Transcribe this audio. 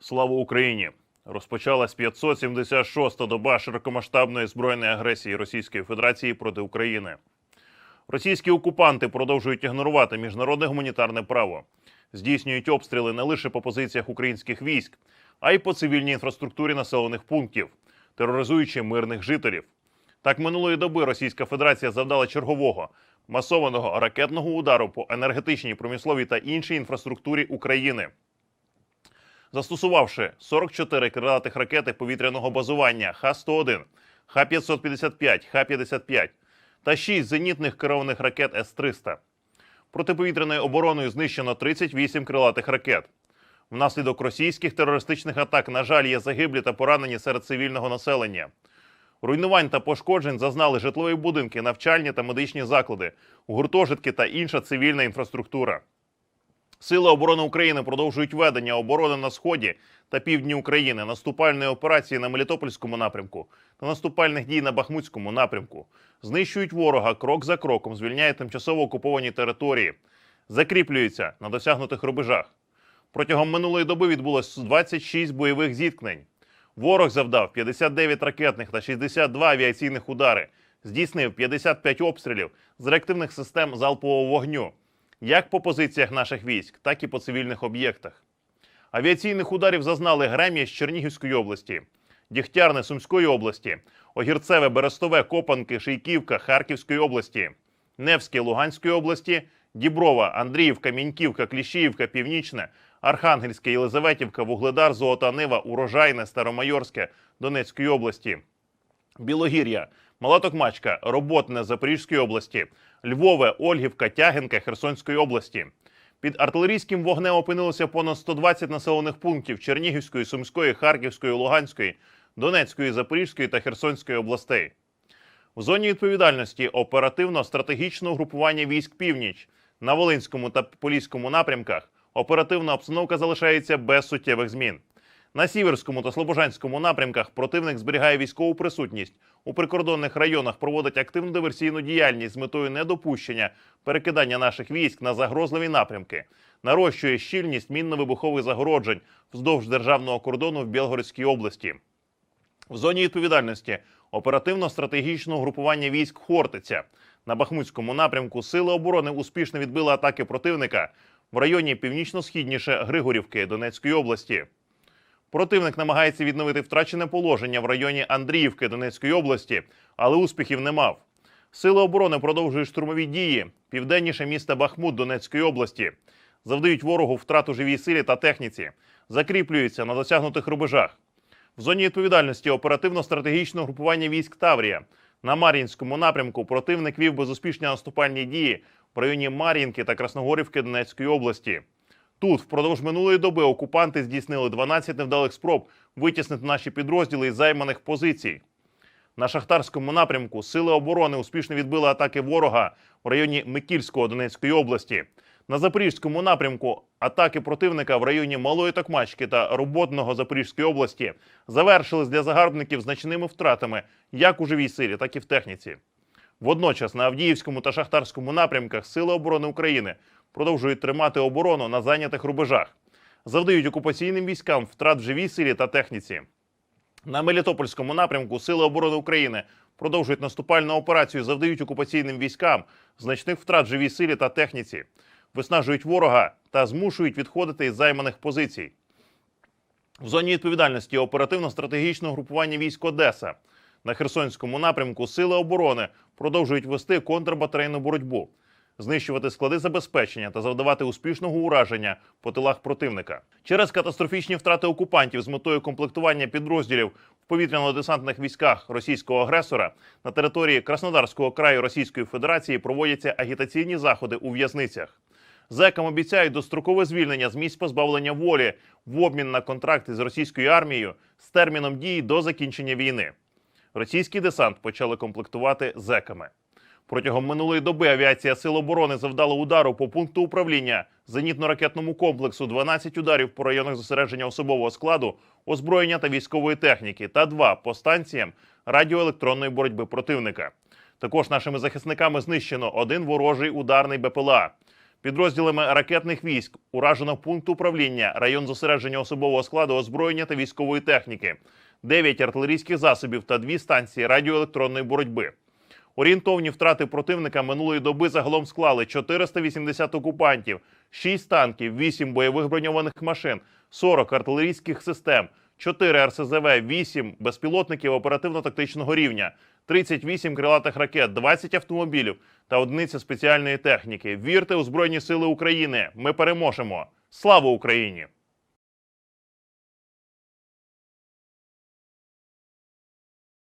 Слава Україні! Розпочалась 576-та доба широкомасштабної збройної агресії Російської Федерації проти України. Російські окупанти продовжують ігнорувати міжнародне гуманітарне право, здійснюють обстріли не лише по позиціях українських військ, а й по цивільній інфраструктурі населених пунктів, тероризуючи мирних жителів. Так минулої доби Російська Федерація завдала чергового масованого ракетного удару по енергетичній, промисловій та іншій інфраструктурі України застосувавши 44 крилатих ракети повітряного базування Х-101, Х-555, Х-55 та 6 зенітних керованих ракет С-300. Протиповітряною обороною знищено 38 крилатих ракет. Внаслідок російських терористичних атак, на жаль, є загиблі та поранені серед цивільного населення. Руйнувань та пошкоджень зазнали житлові будинки, навчальні та медичні заклади, гуртожитки та інша цивільна інфраструктура. Сили оборони України продовжують ведення оборони на сході та півдні України, наступальної операції на Мелітопольському напрямку та наступальних дій на Бахмутському напрямку. Знищують ворога крок за кроком, звільняють тимчасово окуповані території, закріплюються на досягнутих рубежах. Протягом минулої доби відбулось 26 бойових зіткнень. Ворог завдав 59 ракетних та 62 авіаційних удари, здійснив 55 обстрілів з реактивних систем залпового вогню як по позиціях наших військ, так і по цивільних об'єктах. Авіаційних ударів зазнали Грем'я з Чернігівської області, Дігтярне Сумської області, Огірцеве, Берестове, Копанки, Шийківка Харківської області, Невське Луганської області, Діброва, Андріївка, Міньківка, Кліщіївка, Північне, Архангельське, Єлизаветівка, Вугледар, Золота Нива, Урожайне, Старомайорське Донецької області, Білогір'я, Малатокмачка, Роботне Запорізької області, Львове, Ольгівка, Тягинка Херсонської області. Під артилерійським вогнем опинилося понад 120 населених пунктів Чернігівської, Сумської, Харківської, Луганської, Донецької, Запорізької та Херсонської областей. В зоні відповідальності оперативно-стратегічного групування військ Північ на Волинському та Поліському напрямках оперативна обстановка залишається без суттєвих змін. На Сіверському та Слобожанському напрямках противник зберігає військову присутність. У прикордонних районах проводить активну диверсійну діяльність з метою недопущення перекидання наших військ на загрозливі напрямки, нарощує щільність мінно-вибухових загороджень вздовж державного кордону в Білгородській області. В зоні відповідальності оперативно-стратегічного групування військ Хортиця на Бахмутському напрямку Сили оборони успішно відбили атаки противника в районі північно-східніше Григорівки Донецької області. Противник намагається відновити втрачене положення в районі Андріївки Донецької області, але успіхів не мав. Сили оборони продовжують штурмові дії південніше міста Бахмут Донецької області, завдають ворогу втрату живій силі та техніці, закріплюються на досягнутих рубежах. В зоні відповідальності оперативно-стратегічного групування військ Таврія на Мар'їнському напрямку противник вів безуспішні наступальні дії в районі Мар'їнки та Красногорівки Донецької області. Тут впродовж минулої доби окупанти здійснили 12 невдалих спроб витіснити наші підрозділи із займаних позицій. На шахтарському напрямку сили оборони успішно відбили атаки ворога в районі Микільського Донецької області. На запорізькому напрямку атаки противника в районі Малої Токмачки та Роботного Запорізької області завершились для загарбників значними втратами як у живій силі, так і в техніці. Водночас на Авдіївському та Шахтарському напрямках Сили оборони України продовжують тримати оборону на зайнятих рубежах, завдають окупаційним військам втрат в живій силі та техніці. На Мелітопольському напрямку Сили оборони України продовжують наступальну операцію, завдають окупаційним військам значних втрат в живій силі та техніці, виснажують ворога та змушують відходити із займаних позицій. В зоні відповідальності оперативно-стратегічного групування військ Одеса на Херсонському напрямку Сили оборони продовжують вести контрбатарейну боротьбу, знищувати склади забезпечення та завдавати успішного ураження по тилах противника. Через катастрофічні втрати окупантів з метою комплектування підрозділів в повітряно-десантних військах російського агресора на території Краснодарського краю Російської Федерації проводяться агітаційні заходи у в'язницях. Зекам обіцяють дострокове звільнення з місць позбавлення волі в обмін на контракти з російською армією з терміном дії до закінчення війни. Російський десант почали комплектувати зеками. Протягом минулої доби авіація Сил оборони завдала удару по пункту управління зенітно-ракетному комплексу, 12 ударів по районах зосередження особового складу, озброєння та військової техніки, та два по станціям радіоелектронної боротьби противника. Також нашими захисниками знищено один ворожий ударний БПЛА. Підрозділами ракетних військ уражено пункт управління, район зосередження особового складу озброєння та військової техніки, 9 артилерійських засобів та 2 станції радіоелектронної боротьби. Орієнтовні втрати противника минулої доби загалом склали 480 окупантів, 6 танків, 8 бойових броньованих машин, 40 артилерійських систем, 4 РСЗВ, 8 безпілотників оперативно-тактичного рівня, 38 крилатих ракет, 20 автомобілів та одиниця спеціальної техніки. Вірте у Збройні Сили України! Ми переможемо! Слава Україні!